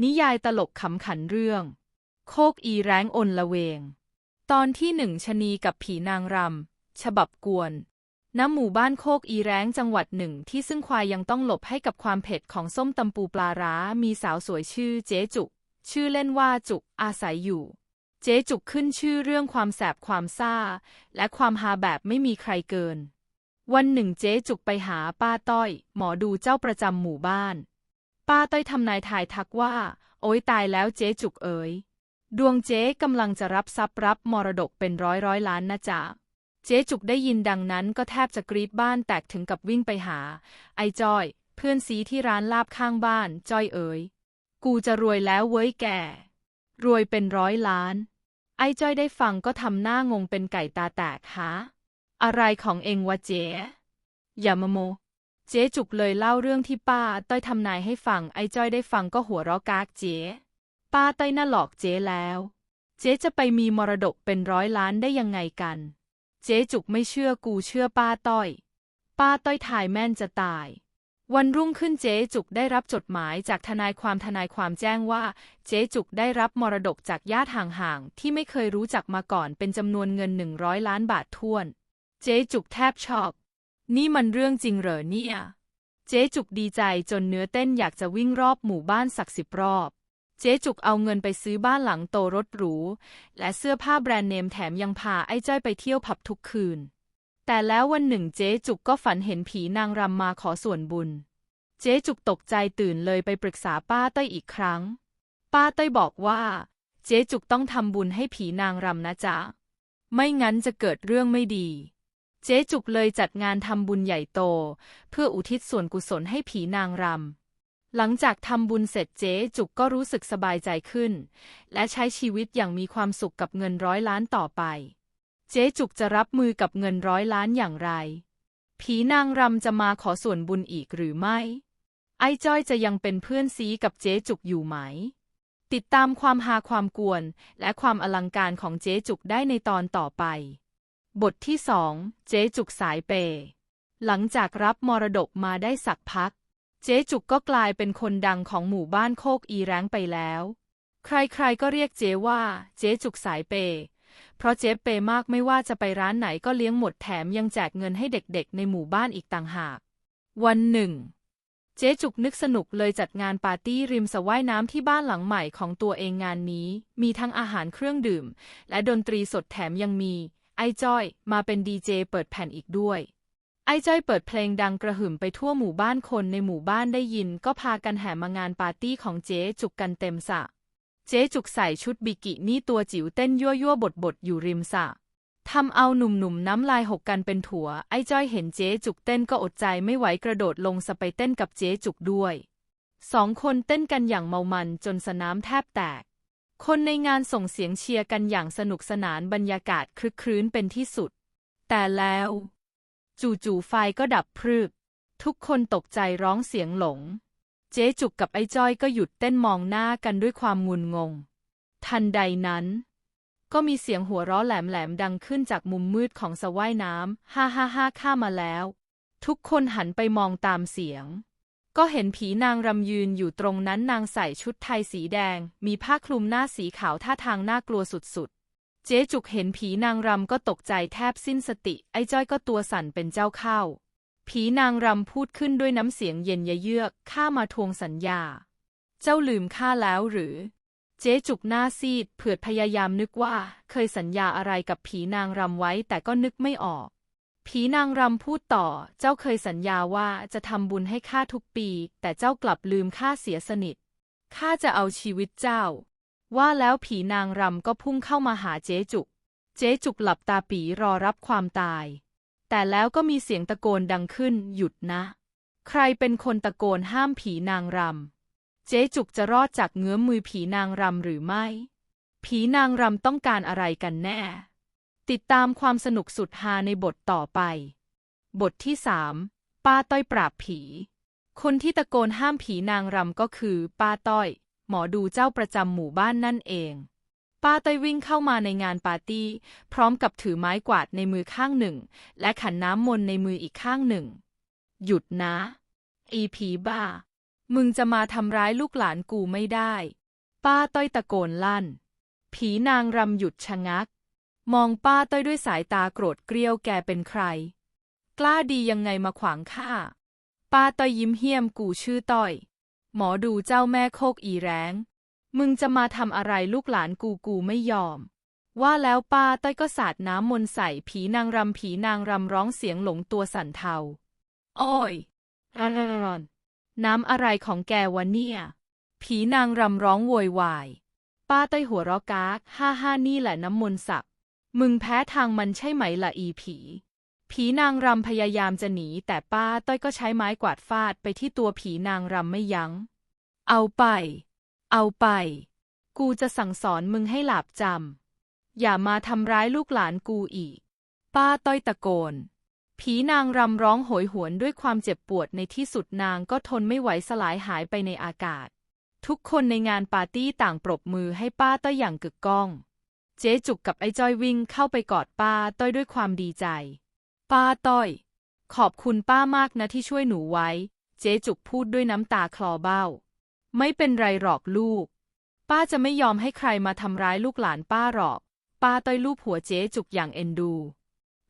นิยายตลกขำขันเรื่อง โคกอีแร้งอนละเวง ตอนที่หนึ่งชะนีกับผีนางรำ ฉบับกวน ณ หมู่บ้านโคกอีแร้งจังหวัดหนึ่งที่ซึ่งควายยังต้องหลบให้กับความเผ็ดของส้มตำปูปลาร้า มีสาวสวยชื่อเจ๊จุก ชื่อเล่นว่าจุกอาศัยอยู่ เจ๊จุกขึ้นชื่อเรื่องความแสบความซ่า และความฮาแบบไม่มีใครเกิน วันหนึ่งเจ๊จุกไปหาป้าต้อย หมอดูเจ้าประจำหมู่บ้าน ป้าต้อยทำนายทายทักว่า โอ๊ยตายแล้วเจ๊จุกเอ๋ยดวงเจ๊กำลังจะรับทรัพย์รับมรดกเป็นร้อยร้อยล้านนะจ๊ะเจ๊จุกได้ยินดังนั้นก็แทบจะกรีดบ้านแตกถึงกับวิ่งไปหา ไอ้จ้อย เพื่อนซีที่ร้านลาบข้างบ้านจ้อยเอ๋ยกูจะรวยแล้วเว้ยแกรวยเป็นร้อยล้าน ไอ้จ้อยได้ฟังก็ทำหน้างงเป็นไก่ตาแตกหาอะไรของเองวะเจ๊อย่ามาโม เจ๊จุกเลยเล่าเรื่องที่ป้าต้อยทำนายให้ฟังไอ้จ้อยได้ฟังก็หัวเราะกากเจ๊ ป้าต้อยน่าหลอกเจ๊แล้ว เจ๊จะไปมีมรดกเป็นร้อยล้านได้ยังไงกัน เจ๊จุกไม่เชื่อกูเชื่อป้าต้อย ป้าต้อยถ่ายแม่นจะตาย วันรุ่งขึ้นเจ๊จุกได้รับจดหมายจากทนายความทนายความแจ้งว่า เจ๊จุกได้รับมรดกจากญาติห่างๆที่ไม่เคยรู้จักมาก่อนเป็นจำนวนเงินหนึ่งร้อยล้านบาทท้วน เจ๊จุกแทบช็อก นี่มันเรื่องจริงเหรอเนี่ย เจ๊จุกดีใจจนเนื้อเต้นอยากจะวิ่งรอบหมู่บ้านสักสิบรอบ เจ๊จุกเอาเงินไปซื้อบ้านหลังโตรถหรู และเสื้อผ้าแบรนด์เนมแถมยังพาไอ้จ้อยไปเที่ยวผับทุกคืน แต่แล้ววันหนึ่งเจ๊จุกก็ฝันเห็นผีนางรำมาขอส่วนบุญ เจ๊จุกตกใจตื่นเลยไปปรึกษาป้าเต้ยอีกครั้ง ป้าเต้ยบอกว่า เจ๊จุกต้องทำบุญให้ผีนางรำนะจ๊ะ ไม่งั้นจะเกิดเรื่องไม่ดี เจ๊จุกเลยจัดงานทำบุญใหญ่โต เพื่ออุทิศส่วนกุศลให้ผีนางรำ หลังจากทำบุญเสร็จเจ๊จุกก็รู้สึกสบายใจขึ้น และใช้ชีวิตอย่างมีความสุขกับเงินร้อยล้านต่อไป เจ๊จุกจะรับมือกับเงินร้อยล้านอย่างไร ผีนางรำจะมาขอส่วนบุญอีกหรือไม่ ไอ้จ้อยจะยังเป็นเพื่อนซีกับเจ๊จุกอยู่ไหม ติดตามความฮาความกวน และความอลังการของเจ๊จุกได้ในตอนต่อไป บทที่สองเจ๊จุกสายเป หลังจากรับมรดกมาได้สักพัก เจ๊จุกก็กลายเป็นคนดังของหมู่บ้านโคกอีแร้งไปแล้ว ใครๆก็เรียกเจ๊ว่า เจ๊จุกสายเป เพราะเจ๊เปมากไม่ว่าจะไปร้านไหนก็เลี้ยงหมดแถมยังแจกเงินให้เด็กๆ ในหมู่บ้านอีกต่างหาก วันหนึ่ง เจ๊จุกนึกสนุกเลยจัดงานปาร์ตี้ริมสระว่ายน้ำที่บ้านหลังใหม่ของตัวเองงานนี้ มีทั้งอาหารเครื่องดื่ม และดนตรีสดแถมยังมี จ้อยมาเป็นดีเจเปิดแผ่นอีกด้วย ไอ้จ้อยเปิดเพลงดังกระหึ่มไปทั่วหมู่บ้านคนในหมู่บ้านได้ยิน ก็พากันแห่มางานปาร์ตี้ของเจ๊จุกกันเต็มสะ เจ๊จุกใส่ชุดบิกินี่ตัวจิ๋วเต้นยั่วยั่วบดบดอยู่ริมสระทำเอาหนุ่มๆน้ำลายหกกันเป็นถั่ว ไอ้จ้อยเห็นเจ๊จุกเต้นก็อดใจไม่ไหวกระโดดลงสไปเต้นกับเจ๊จุกด้วย สองคนเต้นกันอย่างเมามันจนสนามแทบแตก คนในงานส่งเสียงเชียร์กันอย่างสนุกสนานบรรยากาศคลึกครื้นเป็นที่สุด แต่แล้ว จู่ๆไฟก็ดับพรึบ ทุกคนตกใจร้องเสียงหลง เจ๊จุกกับไอ้จ้อยก็หยุดเต้นมองหน้ากันด้วยความงุนงง ทันใดนั้น ก็มีเสียงหัวเราะแหลมๆดังขึ้นจากมุมมืดของสระว่ายน้ำฮ่าฮ่าฮ่าข้ามาแล้ว ทุกคนหันไปมองตามเสียง ก็เห็นผีนางรำยืนอยู่ตรงนั้นนางใส่ชุดไทยสีแดง มีผ้าคลุมหน้าสีขาวท่าทางน่ากลัวสุดๆ เจ๊จุกเห็นผีนางรำก็ตกใจแทบสิ้นสติ ไอ้จ้อยก็ตัวสั่นเป็นเจ้าเข้า ผีนางรำพูดขึ้นด้วยน้ำเสียงเย็นยะเยือกข้ามาทวงสัญญา เจ้าลืมข้าแล้วหรือ เจ๊จุกหน้าซีดเผื่อพยายามนึกว่า เคยสัญญาอะไรกับผีนางรำไว้แต่ก็นึกไม่ออก ผีนางรำพูดต่อ เจ้าเคยสัญญาว่าจะทำบุญให้ข้าทุกปี แต่เจ้ากลับลืมข้าเสียสนิท ข้าจะเอาชีวิตเจ้า ว่าแล้วผีนางรำก็พุ่งเข้ามาหาเจ๊จุก เจ๊จุกหลับตาปีรอรับความตาย แต่แล้วก็มีเสียงตะโกนดังขึ้น หยุดนะ ใครเป็นคนตะโกนห้ามผีนางรำ เจ๊จุกจะรอดจากเงื้อมมือผีนางรำหรือไม่ ผีนางรำต้องการอะไรกันแน่ ติดตามความสนุกสุดฮาในบทต่อไป บทที่สามป้าต้อยปราบผี คนที่ตะโกนห้ามผีนางรำก็คือ ป้าต้อย หมอดูเจ้าประจำหมู่บ้านนั่นเอง ป้าต้อยวิ่งเข้ามาในงานปาร์ตี้ พร้อมกับถือไม้กวาดในมือข้างหนึ่ง และขันน้ำมนต์ในมืออีกข้างหนึ่ง หยุดนะ อีผีบ้า มึงจะมาทำร้ายลูกหลานกูไม่ได้ ป้าต้อยตะโกนลั่น ผีนางรำหยุดชะงัก มองป้าต้อยด้วยสายตาโกรธเกรี้ยวแกเป็นใคร กล้าดียังไงมาขวางข้า ป้าต้อยยิ้มเหี้ยมกูชื่อต้อย หมอดูเจ้าแม่โคกอีแรงมึงจะมาทำอะไรลูกหลานกูกูไม่ยอม ว่าแล้วป้าต้อยก็สาดน้ำมนต์ใส่ผีนางรำผีนางรำร้องเสียงหลงตัวสั่นเทาโอ้ยรอนรอนน้ำอะไรของแกวะเนี่ย ผีนางรำร้องโวยวาย ป้าต้อยหัวเราะกาก ฮ่าฮ่านี่แหละน้ำมนต์สับ มึงแพ้ทางมันใช่ไหมล่ะอีผี ผีนางรำพยายามจะหนี แต่ป้าต้อยก็ใช้ไม้กวาดฟาดไปที่ตัวผีนางรำไม่ยัง้ง เอาไป เอาไป กูจะสั่งสอนมึงให้หลาบจำ อย่ามาทำร้ายลูกหลานกูอีก ป้าต้อยตะโกน ผีนางรำร้องโหยหวนด้วยความเจ็บปวดในที่สุดนางก็ทนไม่ไหวสลายหายไปในอากาศ ทุกคนในงานปาร์ตี้ต่างปรบมือให้ป้าต้อยอย่างกึกก้อง เจ๊จุกกับไอ้จ้อยวิ่งเข้าไปกอดป้าต้อยด้วยความดีใจ ป้าต้อย ขอบคุณป้ามากนะที่ช่วยหนูไว้ เจ๊จุกพูดด้วยน้ำตาคลอเบ้า ไม่เป็นไรหรอกลูก ป้าจะไม่ยอมให้ใครมาทำร้ายลูกหลานป้าหรอก ป้าต้อยลูบหัวเจ๊จุกอย่างเอ็นดู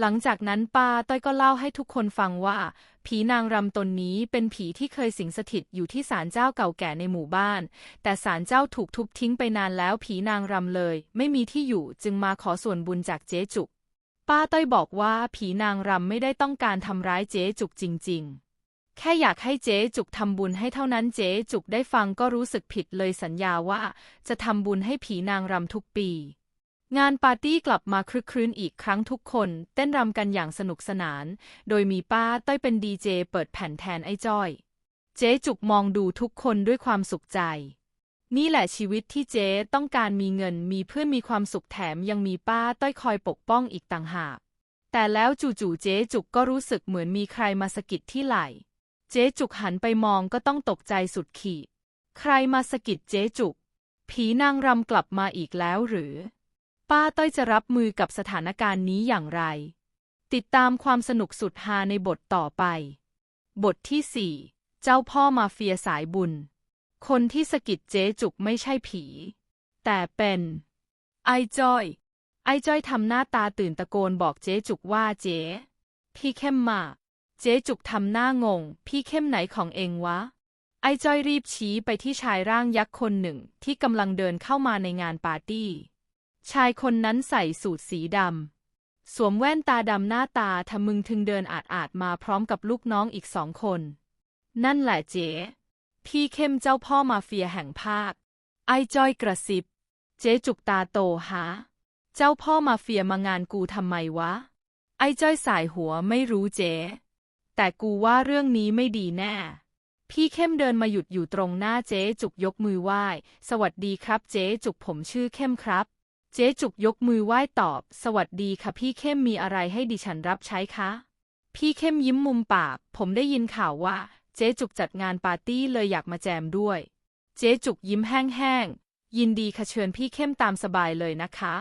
หลังจากนั้นป้าต้อยก็เล่าให้ทุกคนฟังว่า ผีนางรำตนนี้เป็นผีที่เคยสิงสถิตอยู่ที่ศาลเจ้าเก่าแก่ในหมู่บ้าน แต่ศาลเจ้าถูกทุบทิ้งไปนานแล้วผีนางรำเลย ไม่มีที่อยู่จึงมาขอส่วนบุญจากเจ๊จุก ป้าต้อยบอกว่าผีนางรำไม่ได้ต้องการทำร้ายเจ๊จุกจริง ๆแค่อยากให้เจ๊จุกทำบุญให้เท่านั้นเจ๊จุกได้ฟังก็รู้สึกผิดเลยสัญญาว่า จะทำบุญให้ผีนางรำทุกปี งานปาร์ตี้กลับมาคลึกครื้นอีกครั้งทุกคน เต้นรำกันอย่างสนุกสนาน โดยมีป้าต้อยเป็นดีเจเปิดแผ่นแทนไอ้จ้อย เจ๊จุกมองดูทุกคนด้วยความสุขใจ นี่แหละชีวิตที่เจ๊ต้องการมีเงินมีเพื่อนมีความสุขแถมยังมีป้าต้อยคอยปกป้องอีกต่างหาก แต่แล้วจู่ๆเจ๊จุกก็รู้สึกเหมือนมีใครมาสะกิดที่ไหล่ เจ๊จุกหันไปมองก็ต้องตกใจสุดขีด ใครมาสะกิดเจ๊จุก ผีนางรำกลับมาอีกแล้วหรือ ป้าต้อยจะรับมือกับสถานการณ์นี้อย่างไร ติดตามความสนุกสุดฮาในบทต่อไป บทที่สี่เจ้าพ่อมาเฟียสายบุญ คนที่สะกิดเจ๊จุกไม่ใช่ผี แต่เป็น ไอจอย ไอจอยทำหน้าตาตื่นตะโกนบอกเจ๊จุกว่าเจ๊พี่เข้มมาเจ๊จุกทำหน้างง พี่เข้มไหนของเองวะ ไอจอยรีบชี้ไปที่ชายร่างยักษ์คนหนึ่งที่กำลังเดินเข้ามาในงานปาร์ตี้ ชายคนนั้นใส่สูทสีดำ สวมแว่นตาดำหน้าตาทะมึงถึงเดินอาดอาดมาพร้อมกับลูกน้องอีกสองคน นั่นแหละเจ๊ พี่เข้มเจ้าพ่อมาเฟียแห่งภาค ไอ้จ้อยกระซิบ เจ๊จุกตาโตหา เจ้าพ่อมาเฟียมางานกูทำไมวะ ไอ้จ้อยสายหัวไม่รู้เจ๊ แต่กูว่าเรื่องนี้ไม่ดีแน่พี่เข้มเดินมาหยุดอยู่ตรงหน้าเจ๊จุกยกมือไหว้ สวัสดีครับเจ๊จุกผมชื่อเข้มครับ เจ๊จุกยกมือไหว้ตอบ สวัสดีค่ะพี่เข้มมีอะไรให้ดิฉันรับใช้คะ พี่เข้มยิ้มมุมปาก ผมได้ยินข่าวว่า เจ๊จุกจัดงานปาร์ตี้เลยอยากมาแจมด้วย เจ๊จุกยิ้มแห้งๆ ยินดีค่ะเชิญพี่เข้มตามสบายเลยนะคะ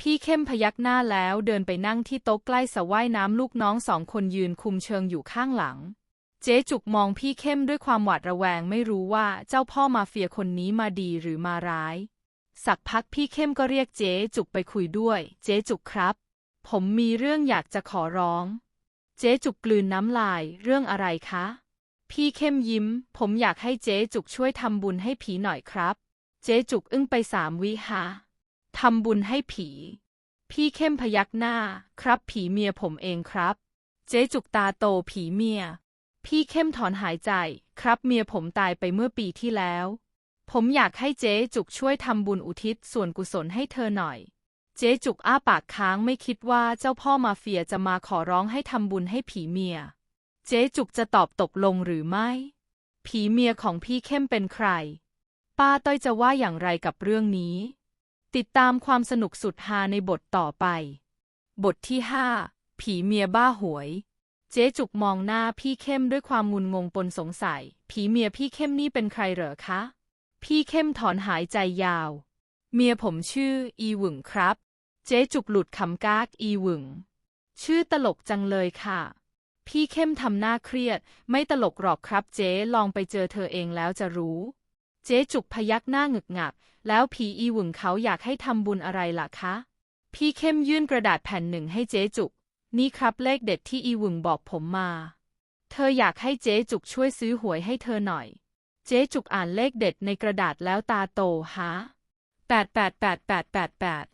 พี่เข้มพยักหน้าแล้วเดินไปนั่งที่โต๊ะใกล้สระว่ายน้ำลูกน้องสองคนยืนคุมเชิงอยู่ข้างหลัง เจ๊จุกมองพี่เข้มด้วยความหวาดระแวงไม่รู้ว่าเจ้าพ่อมาเฟียคนนี้มาดีหรือมาร้าย สักพักพี่เข้มก็เรียกเจ๊จุกไปคุยด้วย เจ๊จุกครับ ผมมีเรื่องอยากจะขอร้อง เจ๊จุกกลืนน้ำลายเรื่องอะไรคะ พี่เข้มยิ้ม ผมอยากให้เจ๊จุกช่วยทำบุญให้ผีหน่อยครับ เจ๊จุกอึ้งไปสามวิหาทำบุญให้ผี พี่เข้มพยักหน้า ครับผีเมียผมเองครับ เจ๊จุกตาโตผีเมีย พี่เข้มถอนหายใจ ครับเมียผมตายไปเมื่อปีที่แล้ว ผมอยากให้เจ๊จุกช่วยทำบุญอุทิศส่วนกุศลให้เธอหน่อย เจ๊จุกอ้าปากค้างไม่คิดว่าเจ้าพ่อมาเฟียจะมาขอร้องให้ทำบุญให้ผีเมีย เจ๊จุกจะตอบตกลงหรือไม่ ผีเมียของพี่เข้มเป็นใคร ป้าต้อยจะว่าอย่างไรกับเรื่องนี้ ติดตามความสนุกสุดฮาในบทต่อไป บทที่ห้าผีเมียบ้าหวย เจ๊จุกมองหน้าพี่เข้มด้วยความงุนงงปนสงสัย ผีเมียพี่เข้มนี่เป็นใครเหรอคะ พี่เข้มถอนหายใจยาว เมียผมชื่อ อีหวึงครับ เจ๊จุกหลุดคำกากอีหวึง ชื่อตลกจังเลยค่ะ พี่เข้มทำหน้าเครียด ไม่ตลกหรอกครับเจ๊ลองไปเจอเธอเองแล้วจะรู้ เจ๊จุกพยักหน้าหงึกงัก แล้วผีอีหวึงเขาอยากให้ทำบุญอะไรล่ะคะ พี่เข้มยื่นกระดาษแผ่นหนึ่งให้เจ๊จุก นี่ครับเลขเด็ดที่อีหวึงบอกผมมา เธออยากให้เจ๊จุกช่วยซื้อหวยให้เธอหน่อย เจ๊จุกอ่านเลขเด็ดในกระดาษแล้วตาโตฮะแปดแปดแปดแปดแปดแปด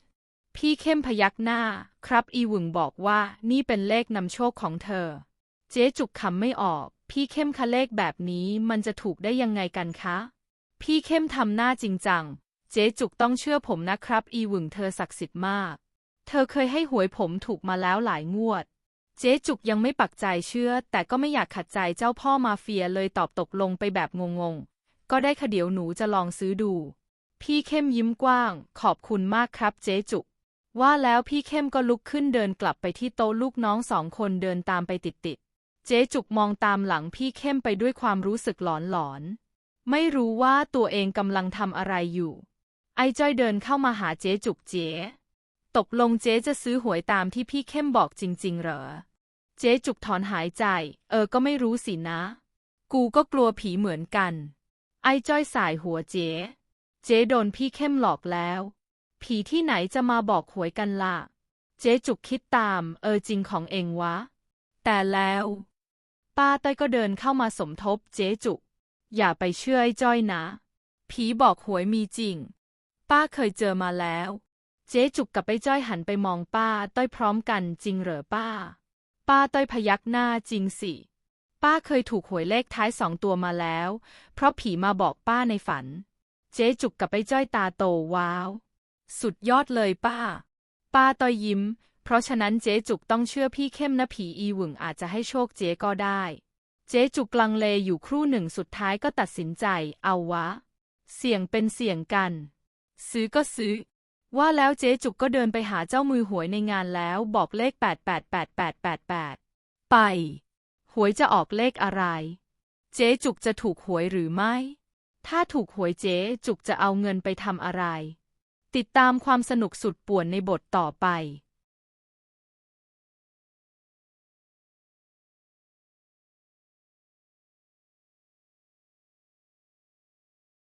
พี่เข้มพยักหน้า ครับอีหวึงบอกว่านี่เป็นเลขนำโชคของเธอ เจ๊จุกคำไม่ออก พี่เข้มคะเลขแบบนี้มันจะถูกได้ยังไงกันคะ พี่เข้มทำหน้าจริงจัง เจ๊จุกต้องเชื่อผมนะครับ อีหวึงเธอศักดิ์สิทธิ์มาก เธอเคยให้หวยผมถูกมาแล้วหลายงวด เจ๊จุกยังไม่ปักใจเชื่อ แต่ก็ไม่อยากขัดใจเจ้าพ่อมาเฟียเลยตอบตกลงไปแบบงงๆ ก็ได้ค่ะเดี๋ยวหนูจะลองซื้อดู พี่เข้มยิ้มกว้าง ขอบคุณมากครับเจ๊จุก ว่าแล้วพี่เข้มก็ลุกขึ้นเดินกลับไปที่โต๊ะลูกน้องสองคนเดินตามไปติดๆ เจ๊จุกมองตามหลังพี่เข้มไปด้วยความรู้สึกหลอนๆ ไม่รู้ว่าตัวเองกำลังทำอะไรอยู่ ไอ้จ้อยเดินเข้ามาหาเจ๊จุกเจ๊ ตกลงเจ๊จะซื้อหวยตามที่พี่เข้มบอกจริง ๆ เหรอ เจ๊จุกถอนหายใจ เออก็ไม่รู้สินะ กูก็กลัวผีเหมือนกัน ไอ้จ้อยสายหัวเจ๊ เจ๊โดนพี่เข้มหลอกแล้ว ผีที่ไหนจะมาบอกหวยกันล่ะ เจ๊จุกคิดตาม เออจริงของเองวะ แต่แล้ว ป้าต้อยก็เดินเข้ามาสมทบเจ๊จุก อย่าไปเชื่อไอ้จ้อยนะ ผีบอกหวยมีจริง ป้าเคยเจอมาแล้ว เจ๊จุกกับไอ้จ้อยหันไปมองป้าต้อยพร้อมกันจริงเหรอป้า ป้าต้อยพยักหน้าจริงสิ ป้าเคยถูกหวยเลขท้ายสองตัวมาแล้ว เพราะผีมาบอกป้าในฝัน เจ๊จุกกับไอ้จ้อยตาโตว้าว สุดยอดเลยป้า ป้าต้อยยิ้ม เพราะฉะนั้นเจ๊จุกต้องเชื่อพี่เข้มนะผีอีหวึงอาจจะให้โชคเจ๊ก็ได้ เจ๊จุกลังเลอยู่ครู่หนึ่งสุดท้ายก็ตัดสินใจ เอาวะ เสี่ยงเป็นเสี่ยงกัน ซื้อก็ซื้อ ว่าแล้วเจ๊จุกก็เดินไปหาเจ้ามือหวยในงานแล้วบอกเลข 888888 ไป หวยจะออกเลขอะไร เจ๊จุกจะถูกหวยหรือไม่ ถ้าถูกหวยเจ๊จุกจะเอาเงินไปทำอะไร ติดตามความสนุกสุดป่วนในบทต่อไป